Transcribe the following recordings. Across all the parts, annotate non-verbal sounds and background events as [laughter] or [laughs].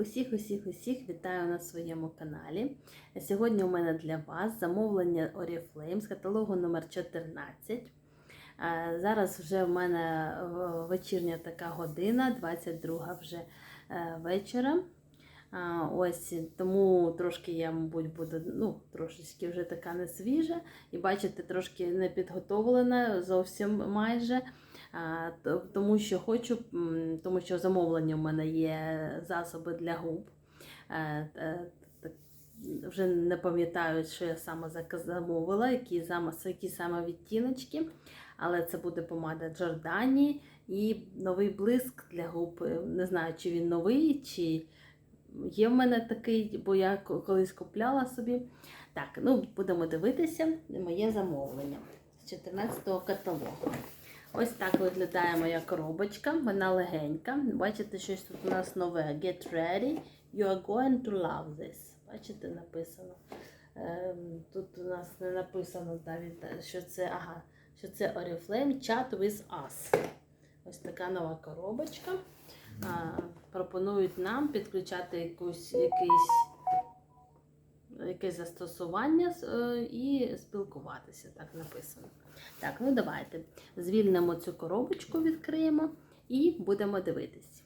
Усіх, усіх, усіх вітаю на своєму каналі. Сьогодні у мене для вас замовлення Oriflame з каталогу номер 14. Е, Зараз вже в мене е, вечірня така година, 22 вже е, вечора. Ось тому трошки я, мабуть, буду ну, трошечки вже така не свіжа. І бачите, трошки не підготовлена зовсім майже. Тому що хочу, тому що замовлення в мене є засоби для губ. Е, е, Вже не пам'ятаю, що я саме замовила, які саме, які саме відтіночки. Але це буде помада Джордані і новий блиск для губ. Е, Не знаю, чи він новий, чи є в мене такий, бо я колись купляла собі. Так, ну будемо дивитися моє замовлення з 14-го каталогу. Ось так виглядає моя коробочка, вона легенька. Бачите, щось тут у нас нове. Get ready, you are going to love this. Бачите, написано. Ем, Тут у нас не написано навіть, е, що це, ага, що це Oriflame Chat with Us. Ось така нова коробочка. Пропонують нам підключати якусь, якийсь, якесь застосування е, і спілкуватися, так написано. Так, ну давайте звільнимо цю коробочку, відкриємо і будемо дивитись.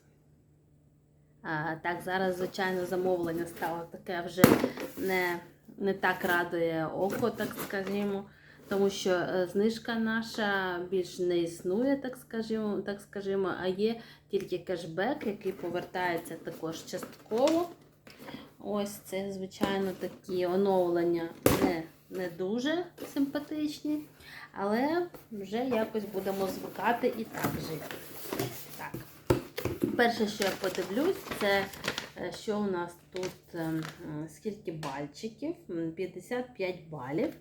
А, так, зараз, звичайно, замовлення стало таке вже не, не так радує око, так скажімо. Тому що е, знижка наша більш не існує, так скажімо, так скажімо, а є тільки кешбек, який повертається також частково. Ось це, звичайно, такі оновлення не, не дуже симпатичні, але вже якось будемо звикати і так жити. Так. Перше, що я подивлюсь, це е, що у нас тут ем, скільки бальчиків? 55 балів.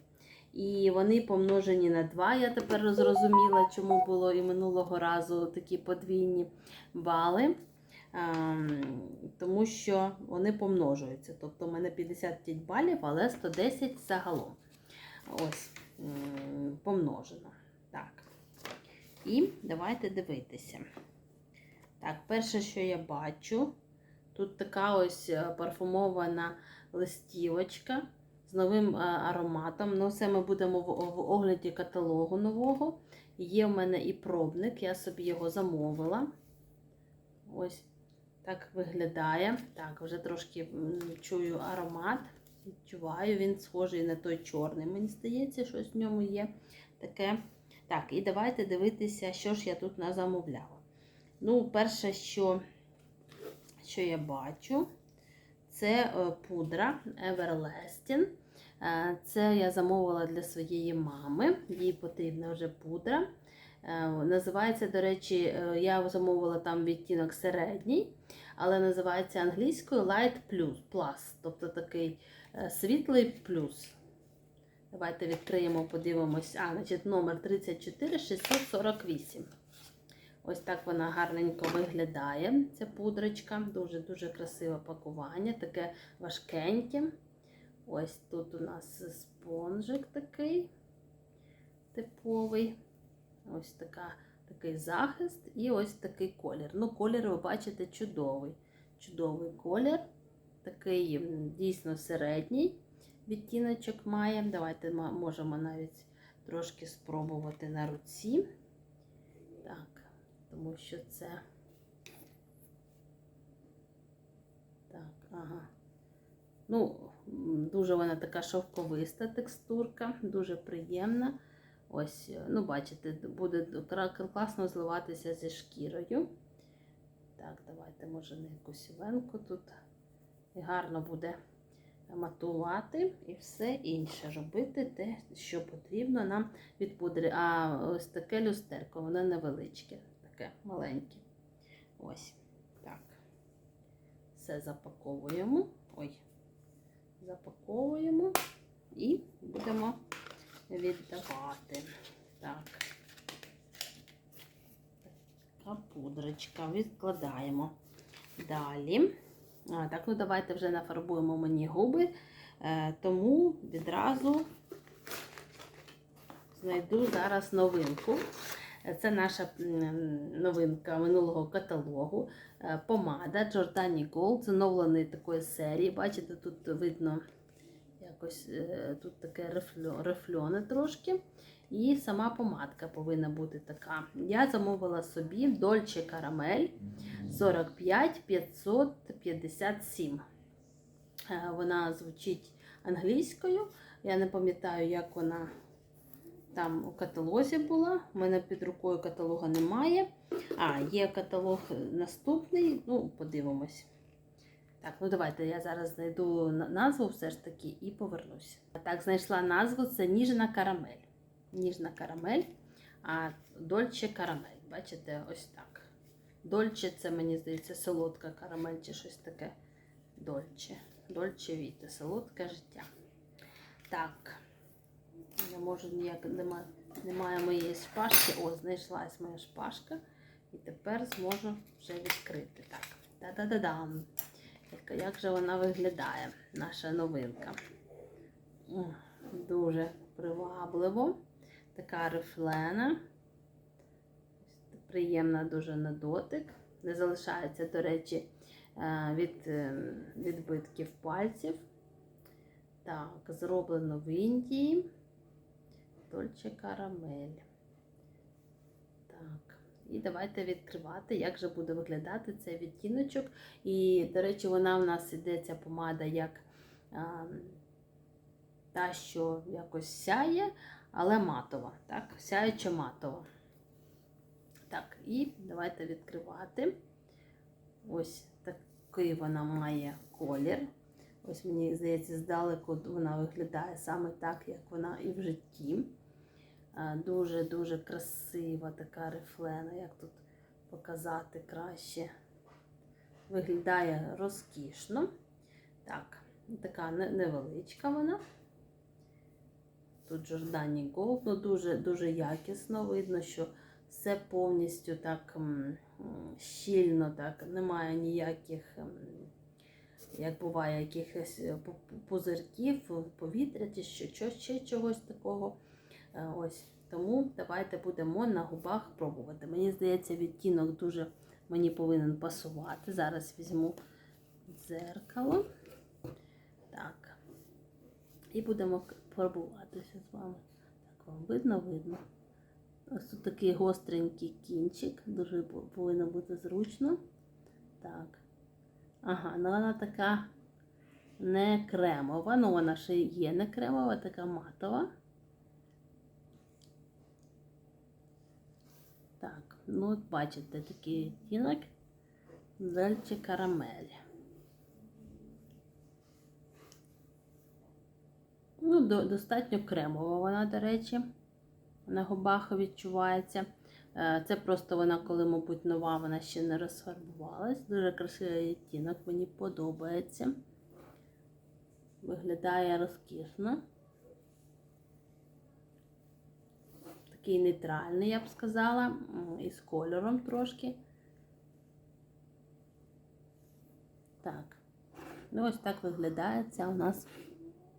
І вони помножені на 2. Я тепер зрозуміла, чому було і минулого разу такі подвійні бали. Ем, Тому що вони помножуються. Тобто в мене 55 балів, але 110 загалом. Ось помножено. Так. І давайте дивитися. Так, перше, що я бачу, тут така ось е, парфумована листівочка з новим е, ароматом. Ну, це ми будемо в, в огляді каталогу нового. Є в мене і пробник, я собі його замовила. Ось так виглядає. Так, вже трошки чую аромат. Відчуваю, він схожий на той чорний. Мені здається, щось в ньому є таке. Так, і давайте дивитися, що ж я тут назамовляла. Ну, перше, що, що я бачу, це е, пудра Everlasting. Е, Це я замовила для своєї мами. Їй потрібна вже пудра. Е, Називається, до речі, е, я замовила там відтінок середній, але називається англійською Light Plus, Plus, тобто такий е, світлий плюс. Давайте відкриємо, подивимось. А, значить, номер 34648. Ось так вона гарненько виглядає, ця пудрочка. Дуже-дуже красиве пакування, таке важкеньке. Ось тут у нас спонжик такий типовий. Ось така, такий захист і ось такий колір. Ну, колір, ви бачите, чудовий. Чудовий колір. Такий дійсно середній відтіночок має. Давайте можемо навіть трошки спробувати на руці. Так, тому що це. Так, ага. Ну, дуже вона така шовковиста текстурка, дуже приємна. Ось, е, ну, бачите, буде класно зливатися зі шкірою. Так, давайте, може, на якусь венку тут. І гарно буде матувати і все інше робити, те, що потрібно нам від пудри. А ось таке люстерко, воно невеличке, таке маленьке. Ось так. Все запаковуємо. Ой, запаковуємо і будемо віддавати. Так. Така пудрочка. Відкладаємо. Далі. А, так, ну давайте вже нафарбуємо мені губи, е, тому відразу знайду зараз новинку. Це наша новинка минулого каталогу. е, помада Giordani Gold з оновленої такої серії. Бачите, тут видно якось е, тут таке рифльо, рифльоне трошки. І сама помадка повинна бути така. Я замовила собі Dolce Caramel 45 557. Е, Вона звучить англійською. Я не пам'ятаю, як вона там у каталозі була. У мене під рукою каталога немає. А, є каталог наступний. Ну, подивимось. Так, ну давайте я зараз знайду назву все ж таки і повернусь. Так, знайшла назву це ніжна карамель. Ніжна карамель, а дольче карамель. Бачите, ось так. Дольче це, мені здається, солодка карамель чи щось таке. Дольче. Дольче віте, солодке життя. Так. Я можу ніяк немає, немає моєї шпажки. О, знайшлась моя шпажка. І тепер зможу вже відкрити. Так. Та-да-да-дам. Як, як же вона виглядає, наша новинка? Дуже привабливо. Така рифлена. Приємна дуже на дотик. Не залишається, до речі, е, від е, відбитків пальців. Так, зроблено в Індії. Дольче карамель. Так. І давайте відкривати, як же буде виглядати цей відтіночок. І, до речі, вона в нас іде ця помада як а, та, що якось сяє, але матова. Так, сяюча матова. Так, і давайте відкривати. Ось такий вона має колір. Ось мені здається, здалеку вона виглядає саме так, як вона і в житті. Дуже-дуже красива така рифлена, як тут показати краще. Виглядає розкішно. Так, така невеличка вона. Тут Giordani Gold, ну дуже, дуже якісно. Видно, що все повністю так щільно, так, немає ніяких, як буває, якихось е, пу- пу- пузирків, повітря чи що, ще чогось такого. Е, Ось. Тому давайте будемо на губах пробувати. Мені здається, відтінок дуже мені повинен пасувати. Зараз візьму дзеркало. Так. І будемо пробуватися з вами. Так, вам видно, видно. Ось тут такий гостренький кінчик, дуже повинно бути зручно. Так. Ага, ну вона така не кремова, ну вона ще є не кремова, така матова. Так, ну от бачите, такий відтінок Дельче карамель. Ну, до, достатньо кремова вона, до речі, на губах відчувається. Е, Це просто вона, коли, мабуть, нова, вона ще не розфарбувалась. Дуже красивий відтінок, мені подобається. Виглядає розкішно. Такий нейтральний, я б сказала, і з кольором трошки. Так. Ну, ось так виглядає ця у нас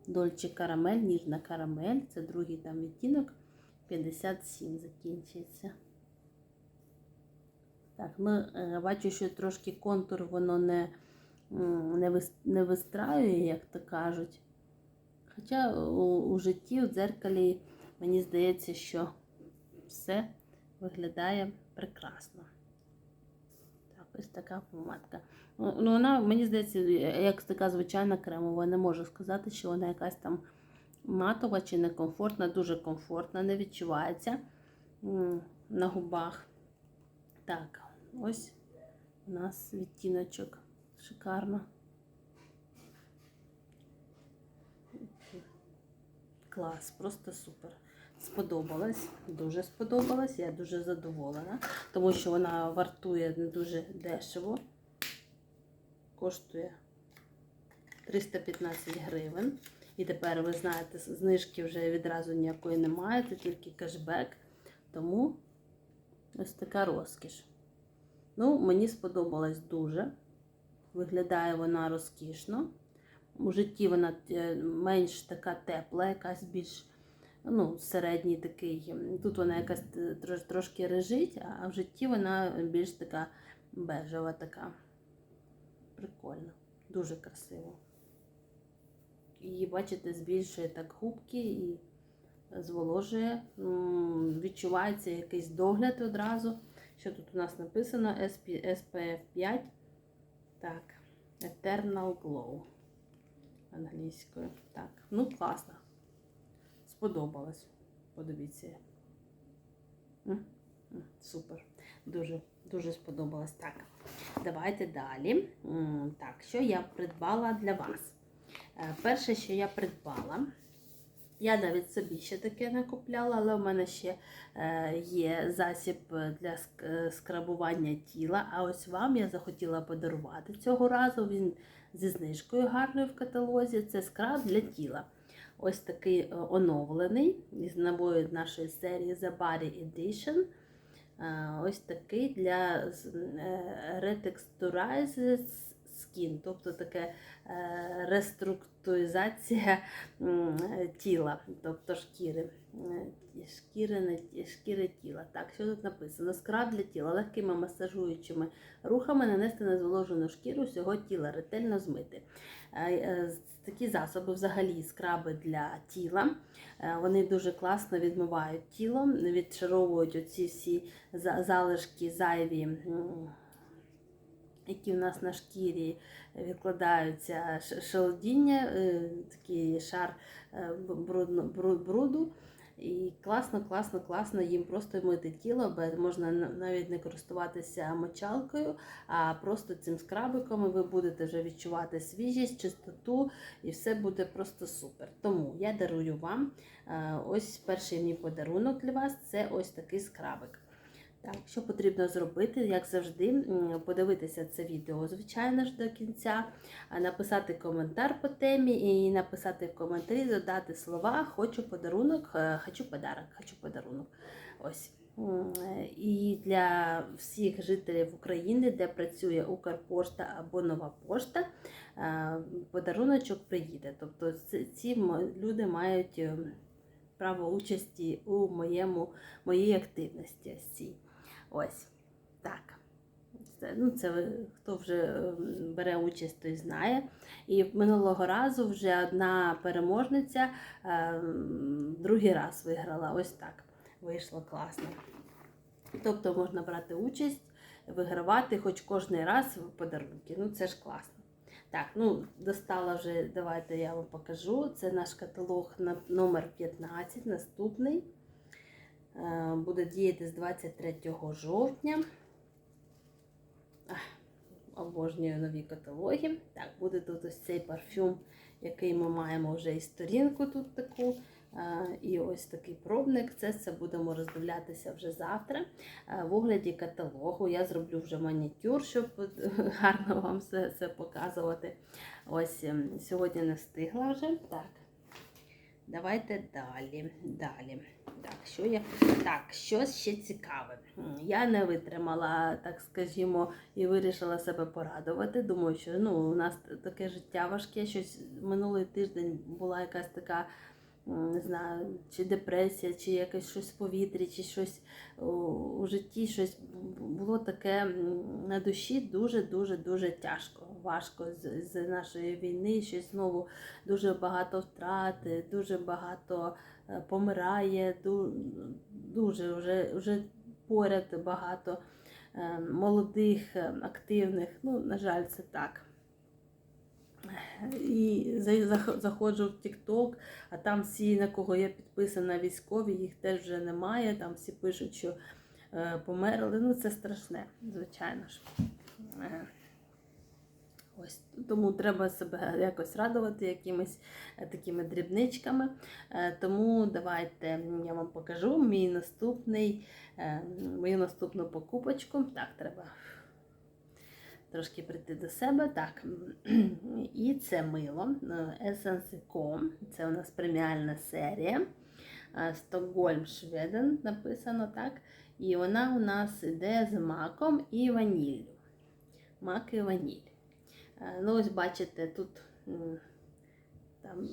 Дольче карамель, ніжна карамель. Це другий там відтінок. 57 закінчується. Так, ну, е, бачу, що трошки контур воно не, не, не вистраює, як то кажуть. Хоча у, у житті, у дзеркалі, мені здається, що все виглядає прекрасно. Так, ось така помадка. Ну, ну, вона, мені здається, як така звичайна кремова. Не можу сказати, що вона якась там матова чи некомфортна, дуже комфортна, не відчувається на губах. Так, ось у нас відтіночок. Шикарно. Клас, просто супер. Сподобалась, дуже сподобалась, я дуже задоволена, тому що вона вартує не дуже дешево. Коштує 315 гривень. І тепер ви знаєте, знижки вже відразу ніякої немає, це тільки кешбек. Тому ось така розкіш. Ну, мені сподобалась дуже. Виглядає вона розкішно. У житті вона е, менш така тепла, якась більш ну, середній такий. Тут вона якась е, трош- трошки режить, а в житті вона більш така бежева така. Прикольно, дуже красиво. І бачите, збільшує так губки і зволожує. Відчувається якийсь догляд одразу. Що тут у нас написано? SPF 5. Так, Eternal Glow англійською. Так, ну класно. Сподобалось. Подивіться. Супер. Дуже, дуже сподобалось. Так, давайте далі. Так, що я придбала для вас? Е, Перше, що я придбала, я навіть собі ще таке не купляла, але в мене ще е, є засіб для е, скрабування тіла. А ось вам я захотіла подарувати цього разу. Він зі знижкою гарною в каталозі. Це скраб для тіла. Ось такий е, оновлений із набою нашої серії The Body Edition. Е, Ось такий для е, Retexturized Skin, тобто таке е, реструктуризація е, тіла, тобто шкіри. Шкіри, шкіри тіла. Так, що тут написано? Скраб для тіла легкими масажуючими рухами нанести на зволожену шкіру всього тіла, ретельно змити. Е, е, Такі засоби, взагалі, скраби для тіла. Е, Вони дуже класно відмивають тіло, відшаровують оці всі залишки зайві. Які в нас на шкірі відкладаються ш- шелудіння, е, такий шар бруду. І класно, класно, класно їм просто мити тіло, бо можна навіть не користуватися мочалкою, а просто цим скрабиком ви будете вже відчувати свіжість, чистоту, і все буде просто супер. Тому я дарую вам е, ось перший мій подарунок для вас це ось такий скрабик. Так, що потрібно зробити, як завжди, подивитися це відео, звичайно ж, до кінця, написати коментар по темі і написати в коментарі, додати слова Хочу подарунок, е, хочу подарок, хочу подарунок. Ось. Е, І для всіх жителів України, де працює Укрпошта або Нова пошта, е, подаруночок приїде. Тобто ці- люди мають право участі у моєму, моїй активності. Ось так. Це, ну, це хто вже бере участь, той знає. І минулого разу вже одна переможниця ем, другий раз виграла. Ось так. Вийшло класно. Тобто можна брати участь, вигравати хоч кожний раз в подарунки. Ну це ж класно. Так, ну достала вже, давайте я вам покажу. Це наш каталог на номер 15, наступний. Е, Буде діяти з 23 жовтня. Обожнюю нові каталоги. Так, буде тут ось цей парфюм, який ми маємо вже і сторінку тут таку. е, І ось такий пробник. Це все будемо роздивлятися вже завтра. Е, В огляді каталогу я зроблю вже манікюр, щоб [laughs] гарно вам все це показувати. Ось ем, сьогодні не встигла вже. Так. Давайте далі. Далі. Так, що я... так, щось ще цікаве. Я не витримала, так скажімо, і вирішила себе порадувати. Думаю, що ну, у нас таке життя важке. Щось минулий тиждень була якась така, не знаю, чи депресія, чи якесь щось в повітрі, чи щось у, житті, щось було таке на душі дуже-дуже дуже тяжко. Важко з, з нашої війни, щось знову дуже багато втрат, дуже багато е, помирає, дуже вже, вже поряд багато е, молодих, е, активних. Ну, на жаль, це так. І заходжу в TikTok, а там всі, на кого я підписана, військові, їх теж вже немає. Там всі пишуть, що е, померли. Ну, це страшне, звичайно ж. Е, Ось тому треба себе якось радувати якимись е, такими дрібничками. Тому давайте я вам покажу мій наступний, мою наступну покупочку. Так, треба трошки прийти до себе. Так, і це мило е, Essence.com. Це у нас преміальна серія. Е, Стокгольм Шведен написано так. І вона у нас йде з маком і ваніллю. Мак і ваніль. Е, Ну, ось бачите, тут там,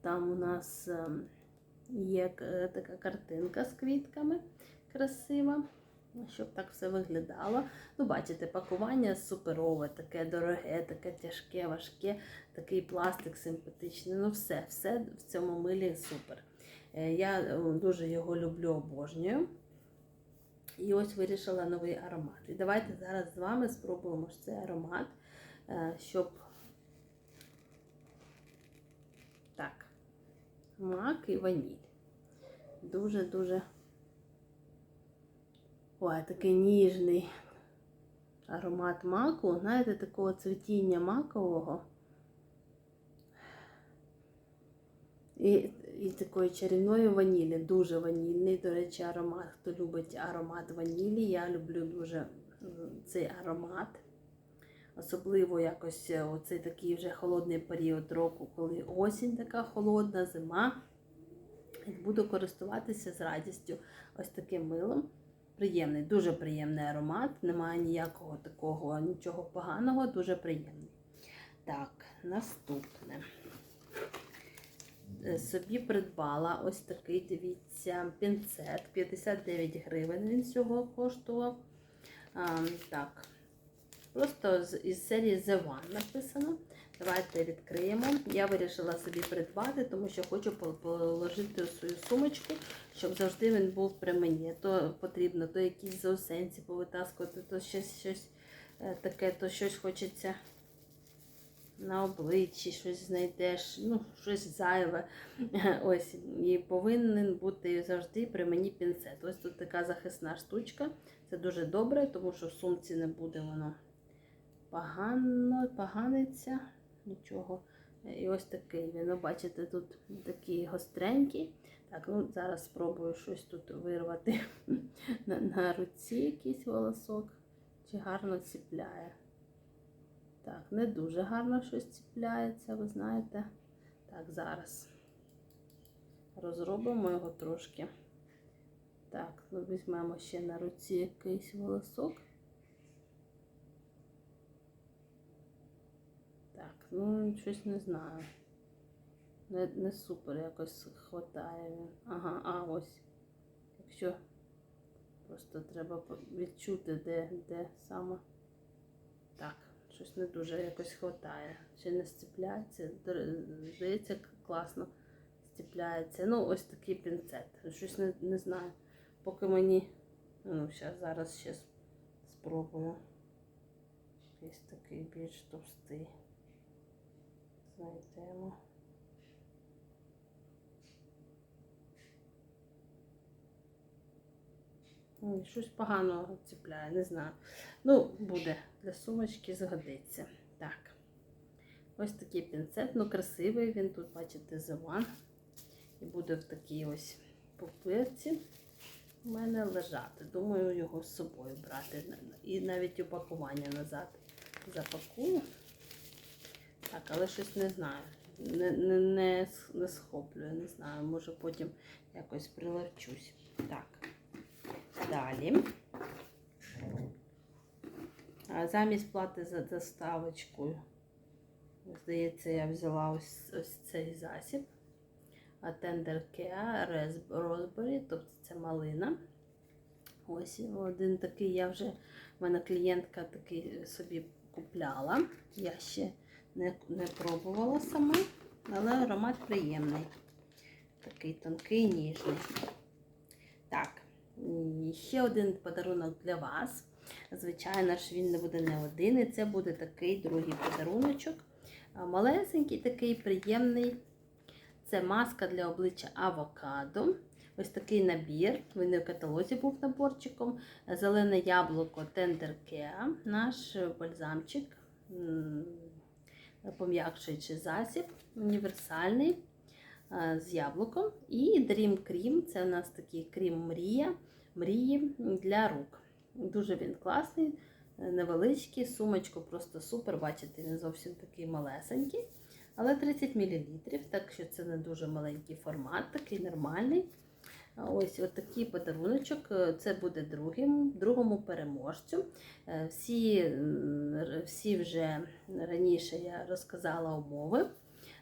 там у нас ем, є така картинка з квітками красива. Щоб так все виглядало. Ну, бачите, пакування суперове, таке дороге, таке тяжке, важке, такий пластик симпатичний. Ну, все, все в цьому милі супер. Е, Я е, дуже його люблю, обожнюю. І ось вирішила новий аромат. І давайте зараз з вами спробуємо цей аромат, е, щоб так, мак і ваніль. Дуже-дуже. Ой, такий ніжний аромат маку. Знаєте, такого цвітіння макового. І, і такої чарівної ванілі, дуже ванільний, до речі, аромат. Хто любить аромат ванілі, я люблю дуже цей аромат. Особливо якось е, оцей такий вже холодний період року, коли осінь така холодна, зима. Буду користуватися з радістю ось таким милом. Приємний, дуже приємний аромат, немає ніякого такого, нічого поганого, дуже приємний. Так, наступне. Е, Собі придбала ось такий, дивіться, пінцет. 59 гривень він всього коштував. А, так, просто із серії The One написано. Давайте відкриємо. Я вирішила собі придбати, тому що хочу положити свою сумочку, щоб завжди він був при мені. То потрібно, то якісь заусенці повитаскувати, то щось, щось е, таке, то щось хочеться на обличчі, щось знайдеш, ну, щось зайве. [laughs] Ось, і повинен бути завжди при мені пінцет. Ось тут така захисна штучка. Це дуже добре, тому що в сумці не буде воно погано, поганиться. Нічого. І ось такий він. Ну, бачите, тут такий гостренький. Так, ну зараз спробую щось тут вирвати [laughs] на, на руці якийсь волосок. Чи гарно ціпляє. Так, не дуже гарно щось ціпляється, ви знаєте. Так, зараз розробимо його трошки. Так, ну візьмемо ще на руці якийсь волосок. Так, ну щось не знаю. Не, не супер якось хватає він. Ага, а ось. Якщо просто треба відчути, де, де саме. Так, щось не дуже якось хватає. Ще не стіпляється. Др- Здається, класно стіпляється. Ну, ось такий пінцет. Щось не, не знаю. Поки мені. Ну, щас, зараз ще спробую. Якийсь такий більш товстий. Знайдемо. Ой, Щось погано ціпляє, не знаю. Ну, буде для сумочки згодиться. Так. Ось такий пінцет, ну красивий він тут, бачите, зиван. І буде в такій ось пупирці у мене лежати. Думаю, його з собою брати. І навіть упакування назад запакую. Так, але щось не знаю. Не, не, не, не схоплюю, не знаю. Може потім якось приловчусь. Так. Далі. А Замість плати за доставочку, здається, я взяла ось, ось цей засіб. А Tender Care Raspberry, тобто це малина. Ось один такий я вже, в мене клієнтка такий собі купляла. Я ще не, не пробувала сама, але аромат приємний. Такий тонкий, ніжний. Так, ще один подарунок для вас. Звичайно ж, він не буде не один, і це буде такий другий подаруночок. Малесенький, такий приємний. Це маска для обличчя авокадо. Ось такий набір. Він в каталозі був наборчиком. Зелене яблуко Tender Care, наш бальзамчик, пом'якшуючий засіб, універсальний з яблуком. І Dream Cream це у нас такий крім мрія, мрії для рук. Дуже він класний, е, невеличкий, сумочку просто супер. Бачите, він зовсім такий малесенький. Але 30 мл, так що це не дуже маленький формат, такий нормальний. Ось такий подаруночок. е, Це буде другим, другому переможцю. Е, Всі, всі вже раніше я розказала умови.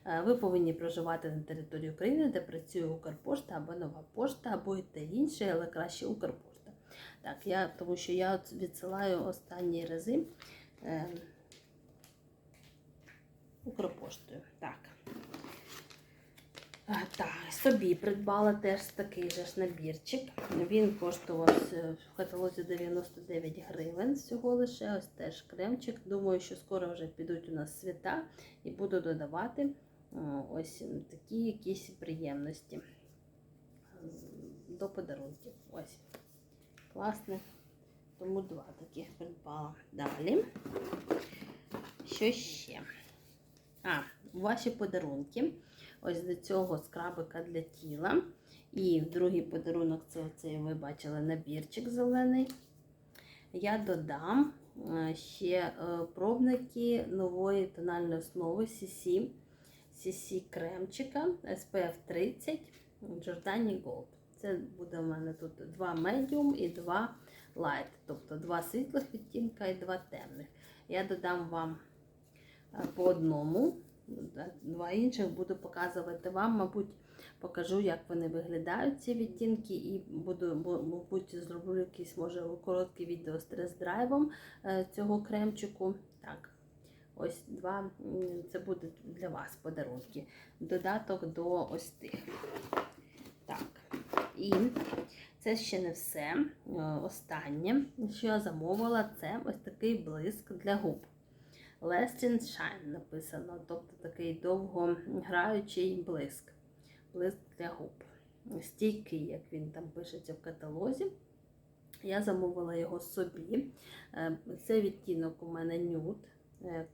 Е, Ви повинні проживати на території України, де працює Укрпошта або Нова пошта, або і те інше, але краще Укрпошта. Так, я, тому що я відсилаю останні рази е, Укрпоштою. Так. Так, собі придбала теж такий же ж набірчик. Він коштував е, в каталозі 99 гривень всього лише. Ось теж кремчик. Думаю, що скоро вже підуть у нас свята і буду додавати ось такі якісь приємності до подарунків. Ось. Класне. Тому два таких придбала. Далі. Що ще? А, ваші подарунки. Ось до цього скрабика для тіла. І другий подарунок це оцей, ви бачили, набірчик зелений. Я додам е, ще е, пробники нової тональної основи CC, CC кремчика SPF 30 Giordani Gold. Це буде в мене тут два medium і два light, тобто два світлих відтінка і два темних. Я додам вам е, по одному. Два інших буду показувати вам, мабуть, покажу, як вони виглядають, ці відтінки, і буду, бу- мабуть, зроблю якийсь, може, коротке відео з тест-драйвом е, цього кремчику. Так, ось два, це буде для вас подарунки. Додаток до ось тих. Так, і це ще не все. Е, Останнє, що я замовила, це ось такий блиск для губ. Lasting Shine написано, тобто такий довгограючий блиск. Блиск для губ. Стійкий, як він там пишеться в каталозі. Я замовила його собі. Е, Це відтінок у мене нюд, е,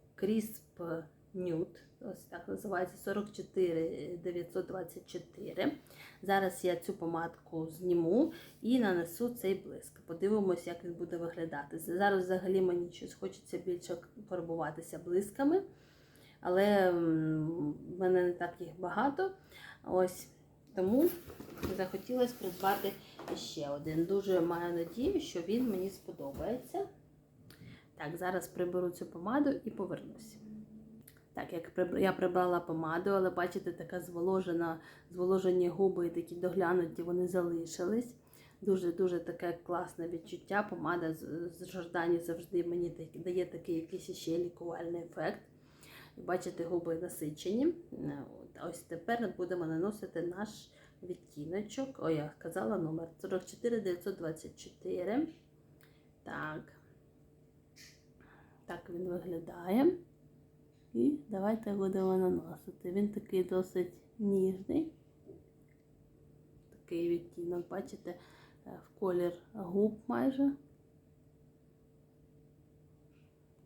Nude, ось так називається 44 924. Зараз я цю помадку зніму і нанесу цей блиск. Подивимось, як він буде виглядати. Зараз взагалі мені щось хочеться більше фарбуватися блисками, але в мене не так їх багато. Ось тому захотілося придбати ще один. Дуже маю надію, що він мені сподобається. Так, зараз приберу цю помаду і повернуся. Так, як я прибрала помаду, але бачите, така зволожена, зволожені губи такі доглянуті вони залишились. Дуже-дуже таке класне відчуття. Помада з, Жордані завжди мені дає такий якийсь ще лікувальний ефект. Бачите, губи насичені. Е, Ось тепер будемо наносити наш відтіночок. О, я казала номер 44 924. Так. Так він виглядає. І давайте будемо наносити. Він такий досить ніжний. Такий відтінок, бачите, е, в колір губ майже.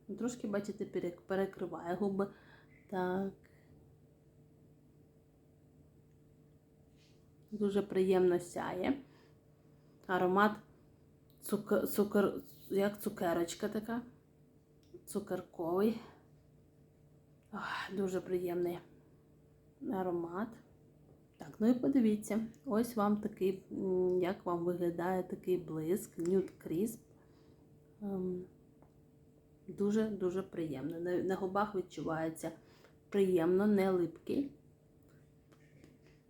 Ну, Трошки, бачите, перекриває губи. Так. Дуже приємно сяє. Аромат цукор, цукор, як цукерочка така. Цукерковий. Дуже приємний аромат. Так, ну і подивіться, ось вам такий, як вам виглядає такий блиск, Nude Crisp. Ем, Дуже-дуже приємно. На, на губах відчувається приємно, не липкий.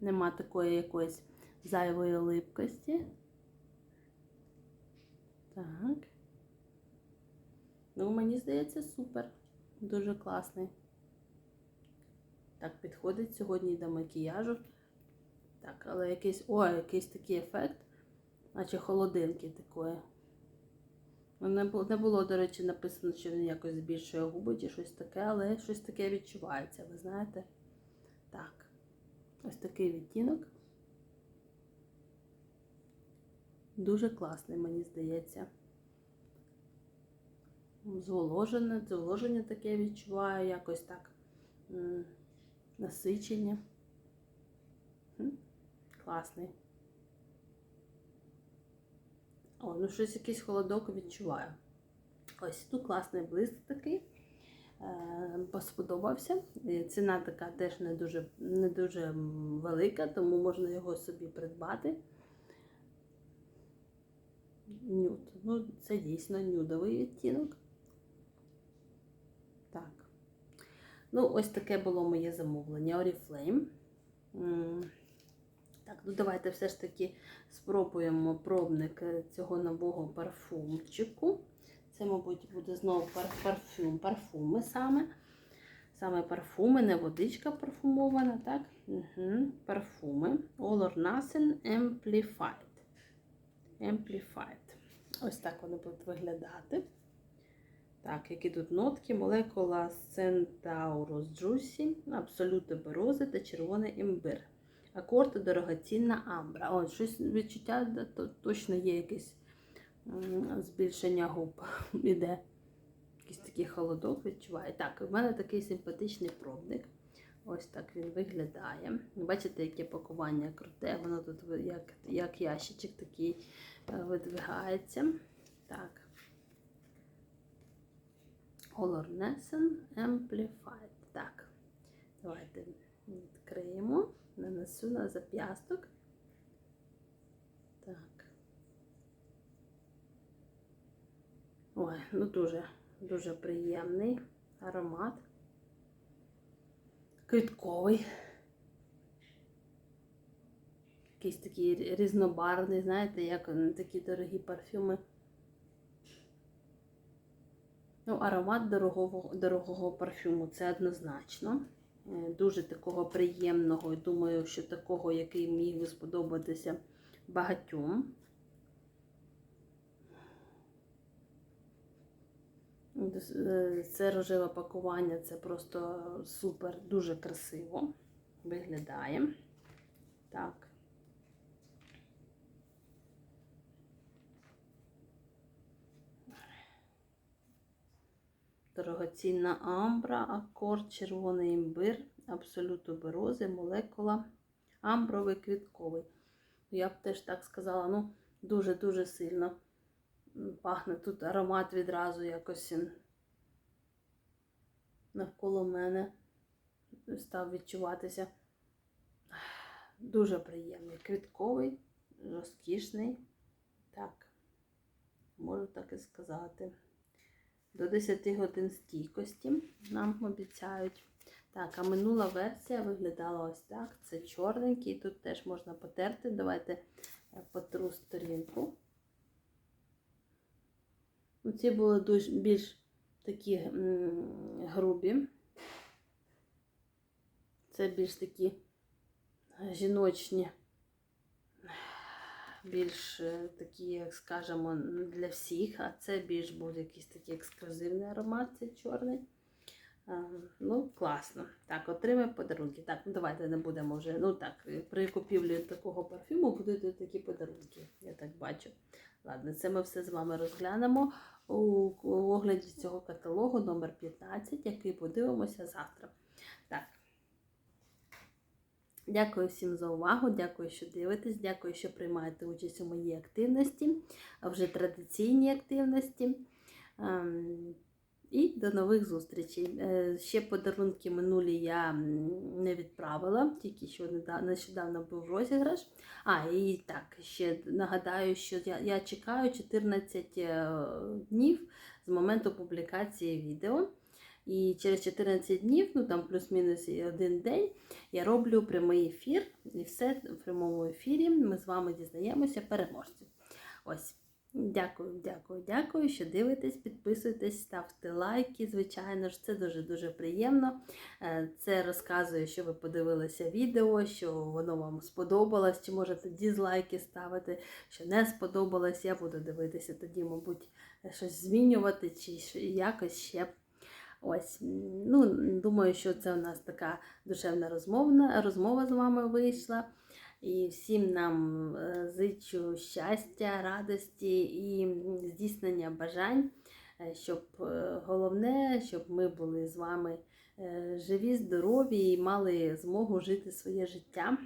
Нема такої якоїсь зайвої липкості. Так. Ну, мені здається, супер. Дуже класний. Так, підходить сьогодні до макіяжу. Так, але якийсь. О, якийсь такий ефект, наче холодинки такої. Ну, Не було, до речі, написано, що він якось збільшує губи чи щось таке, але щось таке відчувається, ви знаєте? Так. Ось такий відтінок. Дуже класний, мені здається. Зволожене, зволоження таке відчуваю, якось так насичення. Класний. О, ну щось якийсь холодок відчуваю. Ось тут класний блиск такий. Е, сподобався. Ціна така теж не дуже, не дуже велика, тому можна його собі придбати. Нюд. Ну, це дійсно нюдовий відтінок. Так. Ну, ось таке було моє замовлення Oriflame. Так, ну давайте все ж таки спробуємо пробник е, цього нового парфумчику. Це, мабуть, буде знову пар парфюм, парфуми саме. Саме парфуми, не водичка парфумована, так? Угу. Парфуми. All or Nothing Amplified. Amplified. Ось так вони будуть виглядати. Так, які тут нотки? Молекула Centaurus Juicy, Абсолют берози та червоний імбир. Акорд дорогоцінна амбра. О, щось відчуття то, точно є якесь збільшення губ. [laughs] Іде. Якийсь такий холодок відчуває. Так, в мене такий симпатичний пробник. Ось так він виглядає. Бачите, яке пакування круте, воно тут як, як ящичок такий е, видвигається. Так. Olornesen Amplified. Так. Давайте відкриємо. Нанесу на зап'ясток. Так. Ой, ну дуже, дуже приємний аромат. Квітковий. Якийсь такий різнобарвний, знаєте, як такі дорогі парфюми. Ну, аромат дорогого, дорогого парфюму це однозначно. Е, Дуже такого приємного, і думаю, що такого, який міг би сподобатися багатьом. Е, Це рожеве пакування, це просто супер, дуже красиво виглядає. Так. Дорогоцінна амбра, акорд, червоний імбир, абсолют туберози, молекула, амбровий квітковий. Я б теж так сказала, ну, дуже-дуже сильно пахне. Тут аромат відразу якось навколо мене став відчуватися. Дуже приємний. Квітковий, розкішний. Так, можу так і сказати. До 10 годин стійкості нам обіцяють. Так, а минула версія виглядала ось так. Це чорненький, тут теж можна потерти. Давайте я потру сторінку. Ну, Ці були дуже, більш такі грубі. Це більш такі жіночні, більш е, такі, як скажемо, для всіх, а це більш буде якийсь такий ексклюзивний аромат, цей чорний. Ну, класно. Так, отримаємо подарунки. Так, ну давайте не будемо вже. Ну так, при купівлі такого парфюму будуть такі подарунки, я так бачу. Ладно, це ми все з вами розглянемо у огляді цього каталогу номер 15, який подивимося завтра. Так. Дякую всім за увагу, дякую, що дивитесь, дякую, що приймаєте участь у моїй активності, а вже традиційній активності. Ем, І до нових зустрічей. Е, Ще подарунки минулі я не відправила, тільки що нещодавно був розіграш. А, і так, ще нагадаю, що я, я чекаю 14 е, днів з моменту публікації відео. І через 14 днів, ну там плюс-мінус один день, я роблю прямий ефір. І все в прямому ефірі ми з вами дізнаємося переможців. Ось. Дякую, дякую, дякую, що дивитесь, підписуйтесь, ставте лайки. Звичайно ж, це дуже-дуже приємно. Е, Це розказує, що ви подивилися відео, що воно вам сподобалось, чи можете дізлайки ставити, що не сподобалось. Я буду дивитися тоді, мабуть, щось змінювати, чи якось ще. Ось, ну, думаю, що це у нас така душевна розмовна, розмова з вами вийшла. І всім нам е, зичу щастя, радості і здійснення бажань, е, щоб е, головне, щоб ми були з вами живі, здорові і мали змогу жити своє життя.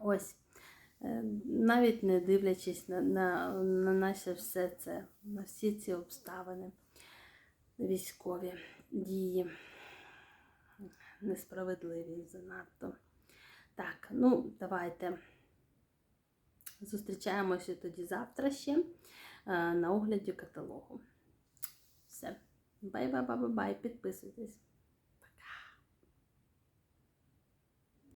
Ось. Навіть не дивлячись на, на, на наше все це, на всі ці обставини, військові дії, несправедливі занадто. Так, ну давайте зустрічаємося тоді завтра ще е, на огляді каталогу. Все. Бай-бай-бай-бай, підписуйтесь.